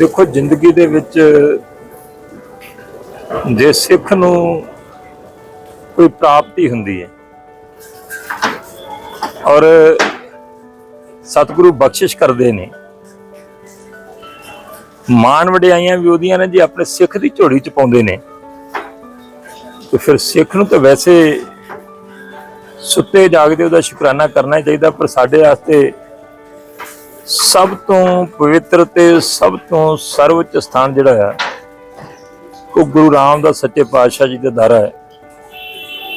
ਦੇਖੋ, ਜ਼ਿੰਦਗੀ ਦੇ ਵਿੱਚ ਜੇ ਸਿੱਖ ਨੂੰ ਕੋਈ ਪ੍ਰਾਪਤੀ ਹੁੰਦੀ ਹੈ ਔਰ ਸਤਿਗੁਰੂ ਬਖਸ਼ਿਸ਼ ਕਰਦੇ ਨੇ ਮਾਨ ਵਡਿਆਈਆਂ ਵੀ ਉਹਦੀਆਂ ਨੇ ਜੇ ਆਪਣੇ ਸਿੱਖ ਦੀ ਝੋਲੀ ਚ ਪਾਉਂਦੇ ਨੇ, ਤੇ ਫਿਰ ਸਿੱਖ ਨੂੰ ਤਾਂ ਵੈਸੇ ਸੁੱਤੇ ਜਾਗਦੇ ਉਹਦਾ ਸ਼ੁਕਰਾਨਾ ਕਰਨਾ ਹੀ ਚਾਹੀਦਾ, ਪਰ ਸਾਡੇ ਵਾਸਤੇ ਸਭ ਤੋਂ ਪਵਿੱਤਰ ਤੇ ਸਭ ਤੋਂ ਸਰਵਉੱਚ ਸਥਾਨ ਜਿਹੜਾ ਹੈ, ਉਹ ਗੁਰੂ ਰਾਮਦਾਸ ਸੱਚੇ ਪਾਤਸ਼ਾਹ ਜੀ ਦਾ ਦਰ ਹੈ,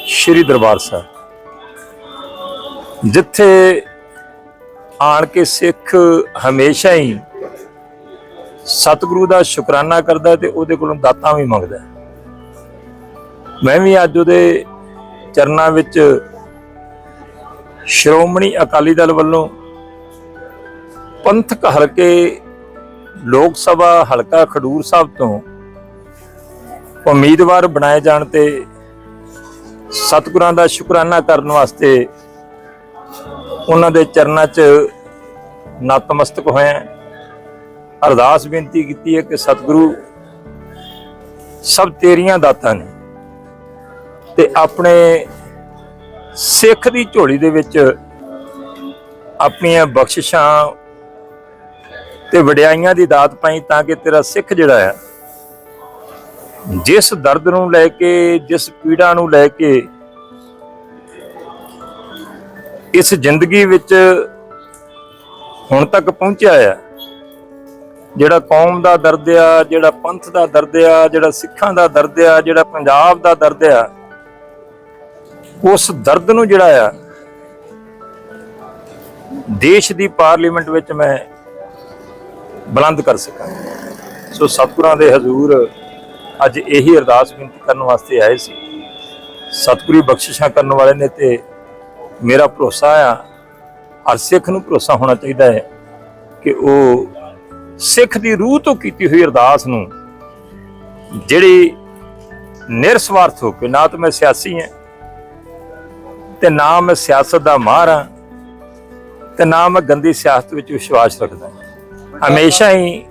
ਸ਼੍ਰੀ ਦਰਬਾਰ ਸਾਹਿਬ। ਜਿੱਥੇ ਆਣ ਕੇ ਸਿੱਖ ਹਮੇਸ਼ਾ ਹੀ ਸਤਿਗੁਰੂ ਦਾ ਸ਼ੁਕਰਾਨਾ ਕਰਦਾ ਤੇ ਉਹਦੇ ਕੋਲੋਂ ਦਾਤਾਂ ਵੀ ਮੰਗਦਾ ਮੈਂ ਵੀ ਅੱਜ ਉਹਦੇ ਚਰਨਾਂ ਵਿੱਚ ਸ਼੍ਰੋਮਣੀ ਅਕਾਲੀ ਦਲ ਵੱਲੋਂ ਪੰਥਕ ਹਲਕੇ ਲੋਕ ਸਭਾ ਹਲਕਾ ਖਡੂਰ ਸਾਹਿਬ ਤੋਂ ਉਮੀਦਵਾਰ ਬਣਾਏ ਜਾਣ ਤੇ ਸਤਿਗੁਰਾਂ ਦਾ ਸ਼ੁਕਰਾਨਾ ਕਰਨ ਵਾਸਤੇ ਉਹਨਾਂ ਦੇ ਚਰਨਾਂ 'ਚ ਨਤਮਸਤਕ ਹੋਇਆ। ਅਰਦਾਸ ਬੇਨਤੀ ਕੀਤੀ ਹੈ ਕਿ ਸਤਿਗੁਰੂ ਸਭ ਤੇਰੀਆਂ ਦਾਤਾਂ ਨੇ ਤੇ ਆਪਣੇ ਸਿੱਖ ਦੀ ਝੋਲੀ ਦੇ ਵਿੱਚ ਆਪਣੀਆਂ ਬਖਸ਼ਿਸ਼ਾਂ ਤੇ ਵਡਿਆਈਆਂ ਦੀ ਦਾਤ ਪਾਈ ਤਾਂ ਕਿ ਤੇਰਾ ਸਿੱਖ ਜਿਹੜਾ ਆ ਜਿਸ ਦਰਦ ਨੂੰ ਲੈ ਕੇ, ਜਿਸ ਪੀੜਾ ਨੂੰ ਲੈ ਕੇ, ਇਸ ਜ਼ਿੰਦਗੀ ਵਿੱਚ ਹੁਣ ਤੱਕ ਪਹੁੰਚਿਆ ਆ ਜਿਹੜਾ ਕੌਮ ਦਾ ਦਰਦ ਆ, ਜਿਹੜਾ ਪੰਥ ਦਾ ਦਰਦ ਆ, ਜਿਹੜਾ ਸਿੱਖਾਂ ਦਾ ਦਰਦ ਆ, ਜਿਹੜਾ ਪੰਜਾਬ ਦਾ ਦਰਦ ਆ, ਉਸ ਦਰਦ ਨੂੰ ਜਿਹੜਾ ਆ, ਦੇਸ਼ ਦੀ ਪਾਰਲੀਮੈਂਟ ਵਿੱਚ ਮੈਂ ਬੁਲੰਦ ਕਰ ਸਕਾਂ। ਸੋ ਸਤਿਗੁਰਾਂ ਦੇ ਹਜ਼ੂਰ ਅੱਜ ਇਹੀ ਅਰਦਾਸ ਬੇਨਤੀ ਕਰਨ ਵਾਸਤੇ ਆਏ ਸੀ। ਸਤਿਗੁਰੀ ਬਖਸ਼ਿਸ਼ਾਂ ਕਰਨ ਵਾਲੇ ਨੇ ਤੇ ਮੇਰਾ ਭਰੋਸਾ ਆ, ਹਰ ਸਿੱਖ ਨੂੰ ਭਰੋਸਾ ਹੋਣਾ ਚਾਹੀਦਾ ਹੈ ਕਿ ਉਹ ਸਿੱਖ ਦੀ ਰੂਹ ਤੋਂ ਕੀਤੀ ਹੋਈ ਅਰਦਾਸ ਨੂੰ ਜਿਹੜੀ ਨਿਰਸਵਾਰਥ ਹੋ ਕੇ ਨਾ ਤਾਂ ਮੈਂ ਸਿਆਸੀ ਹਾਂ ਤੇ ਨਾ ਮੈਂ ਸਿਆਸਤ ਦਾ ਮਾਹਰ ਹਾਂ ਤੇ ਨਾ ਮੈਂ ਗੰਦੀ ਸਿਆਸਤ ਵਿੱਚ ਵਿਸ਼ਵਾਸ ਰੱਖਦਾ ਹਮੇਸ਼ਾ ਹੀ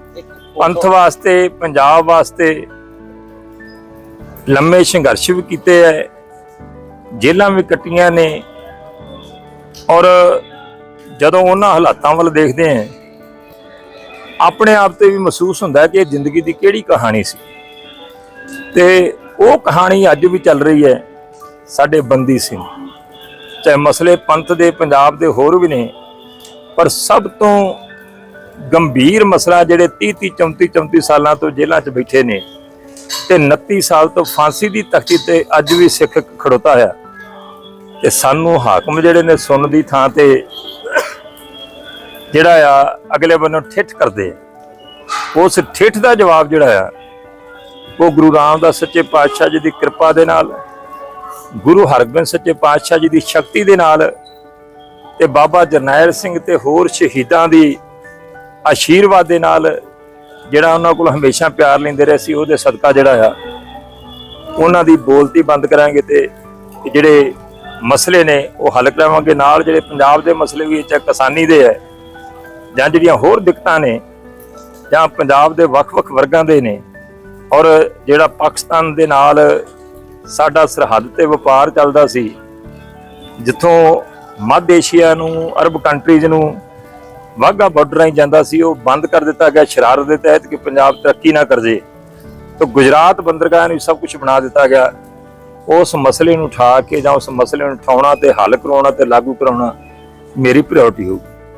ਪੰਥ ਵਾਸਤੇ, ਪੰਜਾਬ ਵਾਸਤੇ ਲੰਮੇ ਸੰਘਰਸ਼ ਵੀ ਕੀਤੇ ਐ ਜੇਲਾਂ ਵੀ ਕੱਟੀਆਂ ਨੇ। ਔਰ ਜਦੋਂ ਉਹਨਾਂ ਹਾਲਾਤਾਂ ਵੱਲ ਦੇਖਦੇ ਆਂ ਆਪਣੇ ਆਪ ਤੇ ਵੀ ਮਹਿਸੂਸ ਹੁੰਦਾ ਕਿ ਇਹ ਜ਼ਿੰਦਗੀ ਦੀ ਕਿਹੜੀ ਕਹਾਣੀ ਸੀ। ਤੇ ਉਹ ਕਹਾਣੀ ਅੱਜ ਵੀ ਚੱਲ ਰਹੀ ਹੈ ਸਾਡੇ ਬੰਦੀ ਸਿੰਘ। ਚਾਹੇ ਮਸਲੇ ਪੰਥ ਦੇ, ਪੰਜਾਬ ਦੇ ਹੋਰ ਵੀ ਨੇ, ਪਰ ਸਭ ਤੋਂ ਗੰਭੀਰ ਮਸਲਾ ਜਿਹੜੇ 30 30 34 34 ਸਾਲਾਂ ਤੋਂ ਜੇਲ੍ਹਾਂ 'ਚ ਬੈਠੇ ਨੇ ਤੇ 29 ਸਾਲ ਤੋਂ ਫਾਂਸੀ ਦੀ ਤਖਤੀ ਤੇ ਅੱਜ ਵੀ ਸਿੱਖ ਖੜੋਤਾ ਹੋਇਆ। ਤੇ ਸਾਨੂੰ ਹਾਕਮ ਜਿਹੜੇ ਨੇ ਸੁਣ ਦੀ ਥਾਂ ਤੇ ਜਿਹੜਾ ਆ, ਅਗਲੇ ਬੰਨੋਂ ਠਿੱਠ ਕਰਦੇ ਆ। ਉਸ ਠਿੱਠ ਦਾ ਜਵਾਬ ਜਿਹੜਾ ਆ, ਉਹ ਗੁਰੂ ਰਾਮਦਾਸ ਸੱਚੇ ਪਾਤਸ਼ਾਹ ਜੀ ਦੀ ਕਿਰਪਾ ਦੇ ਨਾਲ, ਗੁਰੂ ਹਰਗੋਬਿੰਦ ਸੱਚੇ ਪਾਤਸ਼ਾਹ ਜੀ ਦੀ ਸ਼ਕਤੀ ਦੇ ਨਾਲ ਤੇ ਬਾਬਾ ਜਰਨੈਲ ਸਿੰਘ ਤੇ ਹੋਰ ਸ਼ਹੀਦਾਂ ਦੀ ਆਸ਼ੀਰਵਾਦ ਦੇ ਨਾਲ ਜਿਹੜਾ ਉਹਨਾਂ ਕੋਲ ਹਮੇਸ਼ਾ ਪਿਆਰ ਲੈਂਦੇ ਰਹੇ ਸੀ, ਉਹਦੇ ਸਦਕਾ ਜਿਹੜਾ ਆ, ਉਹਨਾਂ ਦੀ ਬੋਲਤੀ ਬੰਦ ਕਰਾਂਗੇ ਤੇ ਜਿਹੜੇ ਮਸਲੇ ਨੇ ਉਹ ਹੱਲ ਕਰਾਵਾਂਗੇ। ਨਾਲ ਜਿਹੜੇ ਪੰਜਾਬ ਦੇ ਮਸਲੇ ਵੀ ਚਾਹੇ ਕਿਸਾਨੀ ਦੇ ਹੈ ਜਾਂ ਜਿਹੜੀਆਂ ਹੋਰ ਦਿੱਕਤਾਂ ਨੇ, ਜਾਂ ਪੰਜਾਬ ਦੇ ਵੱਖ-ਵੱਖ ਵਰਗਾਂ ਦੇ ਨੇ, ਔਰ ਜਿਹੜਾ ਪਾਕਿਸਤਾਨ ਦੇ ਨਾਲ ਸਾਡਾ ਸਰਹੱਦ ਤੇ ਵਪਾਰ ਚੱਲਦਾ ਸੀ, ਜਿੱਥੋਂ ਮੱਧ ਏਸ਼ੀਆ ਨੂੰ, ਅਰਬ ਕੰਟਰੀਜ਼ ਨੂੰ ਵਾਹਗਾ ਬਾਰਡਰ ਰਾਹੀਂ ਜਾਂਦਾ ਸੀ, ਉਹ ਬੰਦ ਕਰ ਦਿੱਤਾ ਗਿਆ ਸ਼ਰਾਰਤ ਦੇ ਤਹਿਤ ਕਿ ਪੰਜਾਬ ਤਰੱਕੀ ਨਾ ਕਰ ਜੇ। ਤਾਂ ਗੁਜਰਾਤ ਬੰਦਰਗਾਹ ਨੂੰ ਸਭ ਕੁਝ ਬਣਾ ਦਿੱਤਾ ਗਿਆ। ਉਸ ਮਸਲੇ ਨੂੰ ਉਠਾ ਕੇ ਜਾਂ ਉਸ ਮਸਲੇ ਨੂੰ ਉਠਾਉਣਾ ਤੇ ਹੱਲ ਕਰਾਉਣਾ ਤੇ ਲਾਗੂ ਕਰਾਉਣਾ ਮੇਰੀ ਪ੍ਰਾਇੋਰਟੀ ਹੋਊ।